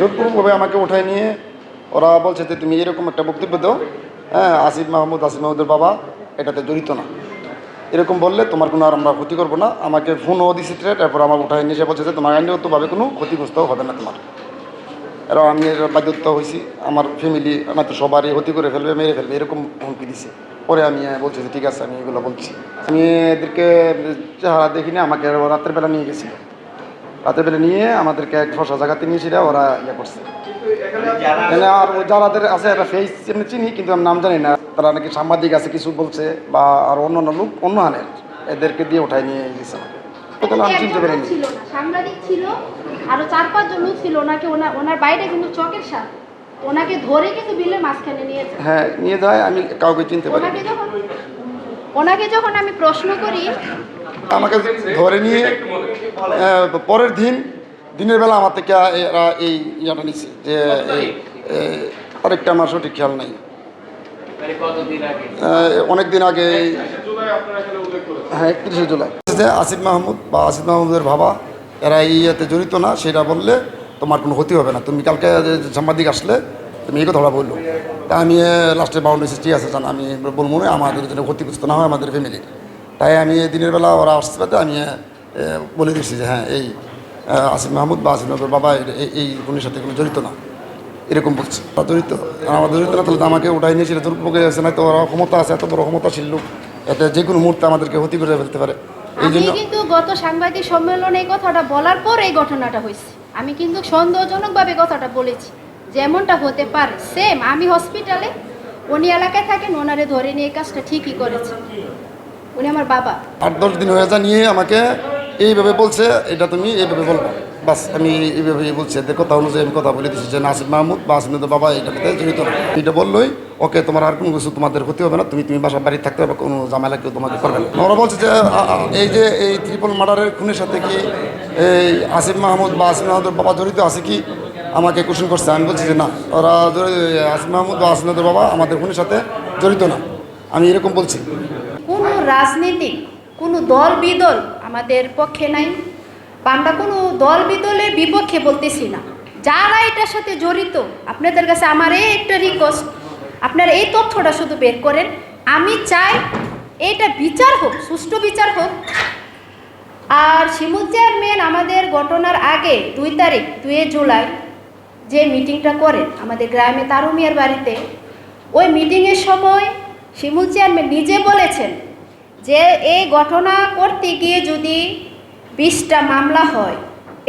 জোরপূর্বকভাবে আমাকে উঠায় নিয়ে, ওরা বলছে যে, তুমি এরকম একটা বক্তব্য দাও। হ্যাঁ আসিফ মাহমুদ, আসিফ মাহমুদের বাবা, এটাতে জড়িত না। এরকম বললে তোমার কোনো আর আমরা ক্ষতি করব না। আমাকে ফোনও দিছে তারপর আমার উঠায় নিয়ে বলছে যে, তোমার আইনগতভাবে কোনো ক্ষতিগ্রস্ত হবে না তোমার। এরা আমি এর বাধ্যতা হয়েছি আমার ফ্যামিলি আমার তো সবারই ক্ষতি করে ফেলবে, মেরে ফেলবে, এরকম হুমকি দিছে। পরে আমি বলছি যে, ঠিক আছে, আমি এগুলো বলছি। আমি এদেরকে চেহারা দেখিনি আমাকে ওরা রাতের বেলা নিয়ে গেছিল। রাতের বেলা নিয়ে আমাদেরকে এক ফসা জায়গাতে নিয়েছিল ওরা ইয়ে করছে। আর যারাদের আছে একটা ফেস এমনি চিনি কিন্তু আমি নাম জানি না। তারা নাকি সাংবাদিক আছে কিছু বলছে বা আর অন্য অন্য লোক অন্য হানের এদেরকে দিয়ে উঠায় নিয়ে গেছে। তাহলে আমি চিনতে পারিনি। সাংবাদিক ছিল আরও চার পাঁচজন লোক ছিল ওনাকে ওনার ওনার বাইরে কিন্তু চকের সাথ ওনাকে ধরে কিন্তু বিলের মাঝখানে নিয়েছে হ্যাঁ নিয়ে যায় আমি কাউকে চিনতে পারি ওনাকে যখন আমি প্রশ্ন করি আমাকে ধরে নিয়ে পরের দিন দিনের বেলা আমার থেকে এরা এই ইয়াটা নিচ্ছে যে আরেকটা আমার সঠিক খেয়াল নাই। মানে আগে? অনেক দিন আগে হ্যাঁ একত্রিশে জুলাই। যে আসিফ মাহমুদ বা আসিফ মাহমুদের বাবা এরা এই ইয়েতে জড়িত না সেটা বললে তোমার কোনো ক্ষতি হবে না। তুমি কালকে সাংবাদিক আসলে তুমি এই কথাটা বলল। তা আমি লাস্টে বাউন্ড হয়েছি ঠিক আছে জান আমি বলব না আমাদের জন্য ক্ষতিগ্রস্ত না হয় আমাদের ফ্যামিলির তাই আমি দিনের বেলা ওরা আসতে পারতে আমি বলে দিচ্ছি যে হ্যাঁ এই আসিফ মাহমুদ বা আসিফ মাহমুদের বাবা এই- গুণের সাথে কোনো জড়িত না। এরকম বলছে। তা জড়িত। আমাদের জড়িত না তাহলে তো আমাকে উঠাই নিয়েছিল দুর্ভোগে আছে না তো ওরা ক্ষমতা আছে এত বড় ক্ষমতাশীল লোক এটা যে কোনো মুহূর্তে আমাদেরকে ক্ষতি করে ফেলতে পারে। এই জন্য কিন্তু গত সাংবাদিক সম্মেলনে এই কথাটা বলার পর এই ঘটনাটা হয়েছে। আমি কিন্তু সন্দেহজনকভাবে কথাটা বলেছি। যেমনটা হতে পারে সেম আমি হসপিটালে উনি এলাকায় থাকেন, ওনারে ধরে নিয়ে কাজটা ঠিকই করেছে। উনি আমার বাবা। আট, দশ দিন হয়ে যা নিয়ে আমাকে এইভাবে বলছে, এটা তুমি এইভাবে বলব। বাস, আমি এইভাবে বলছি, এদের কথা অনুযায়ী আমি কথা বলে দিচ্ছি যে, নাসির মাহমুদ বা আসিমের বাবা এটাতে জড়িত এটা বললোই, ওকে, তোমার আর কোনো কিছু তোমাদের ক্ষতি হবে না। তুমি তুমি বাসা বাড়ি থাকতে হবে কোনো ঝামেলা কেউ তোমাকে করবে না। ওরা বলছে যে এই যে, এই ত্রিপল মার্ডারের খুনের সাথে কি এই আসিফ মাহমুদ বা আসিম মাহমুদের বাবা জড়িত আছে কি? আমাকে কোশ্চেন করছে। আমি বলছি যে, না, ওরা আসিফ মাহমুদ বা আসিম বাবা আমাদের খুনের সাথে জড়িত না। আমি এরকম বলছি। কোনো রাজনীতিক, কোনো দল বিদল আমাদের পক্ষে নাই। বা আমরা কোনো দল বিদলের বিপক্ষে বলতেছি না। যারা এটার সাথে জড়িত, আপনাদের কাছে আমার এই একটা রিকোয়েস্ট আপনারা এই তথ্যটা শুধু বের করেন। আমি চাই এটা বিচার হোক, সুষ্ঠু বিচার হোক। আর শিমুল চেয়ারম্যান, আমাদের ঘটনার আগে দুই তারিখ দুয়ে জুলাই যে মিটিংটা করেন আমাদের গ্রামে তারুমিয়ার বাড়িতে, ওই মিটিংয়ের সময় শিমুল চেয়ারম্যান নিজে বলেছেন যে এই ঘটনা করতে গিয়ে যদি বিশটা মামলা হয়,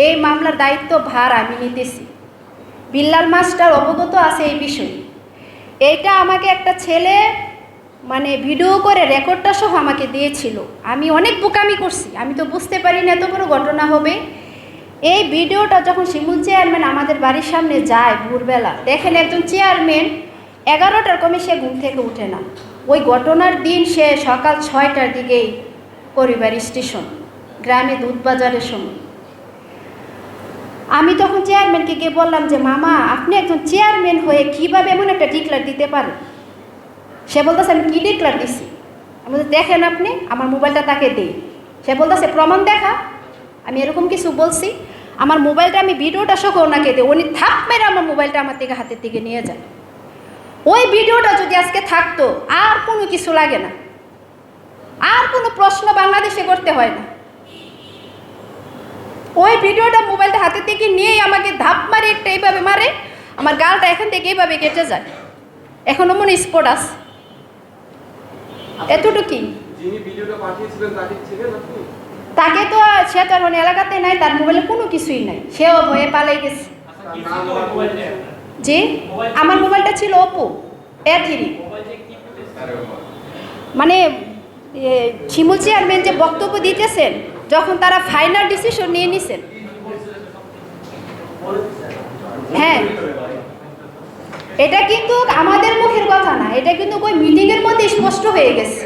এই মামলার দায়িত্ব ভার আমি নিতেছি। বিল্লাল মাস্টার অবগত আছে এই বিষয়ে। এইটা আমাকে একটা ছেলে মানে ভিডিও করে রেকর্ডটা সহ আমাকে দিয়েছিল। আমি অনেক বোকামি করছি, আমি তো বুঝতে পারি না এত বড় ঘটনা হবে। এই ভিডিওটা যখন শিমুল চেয়ারম্যান আমাদের বাড়ির সামনে যায় ভোরবেলা, দেখেন একজন চেয়ারম্যান এগারোটার কমে সে ঘুম থেকে উঠে না। ওই ঘটনার দিন সে সকাল ছয়টার দিকেই পরিবার স্টেশন, গ্রামে দুধ বাজারের সময়। আমি তখন চেয়ারম্যানকে গিয়ে বললাম যে, মামা, আপনি একজন চেয়ারম্যান হয়ে কীভাবে এমন একটা ডিক্লার দিতে পারেন? সে বলতেছে, আমি কী ডিক্লার দিছি? আমি দেখেন আপনি, আমার মোবাইলটা তাকে দিই। সে বলতেছে, প্রমাণ দেখা। আমি এরকম কিছু বলছি আমার মোবাইলটা আমি ভিডিওটা সহ ওনাকে দিই উনি থাপ মেরে আমার মোবাইলটা আমার থেকে হাতের থেকে নিয়ে যায় ওই ভিডিওটা যদি আজকে থাকতো আর কোনো কিছু লাগে না। আর কোনো প্রশ্ন বাংলাদেশে করতে হয় না। ওই ভিডিওটা মোবাইলটা হাতে থেকে নিয়েই আমাকে ধাপ মারে একটা এইভাবে মারে আমার গালটা এখান থেকে এইভাবে কেটে যায়। এখনও মনে স্পট আছে। এতটুকুই। তাকে তো সে তো এখন এলাকাতে নাই তার মোবাইলে কোনো কিছুই নাই। সেও ভয়ে পালাই গেছে। জি? আমার মোবাইলটা ছিল ওপো মানে এ, শিমুল চেয়ারম্যান যে বক্তব্য দিতেছেন যখন তারা ফাইনাল ডিসিশন নিয়ে নিছেন। হ্যাঁ। এটা কিন্তু আমাদের মুখের কথা না এটা কিন্তু ওই মিটিংয়ের মধ্যে স্পষ্ট হয়ে গেছে।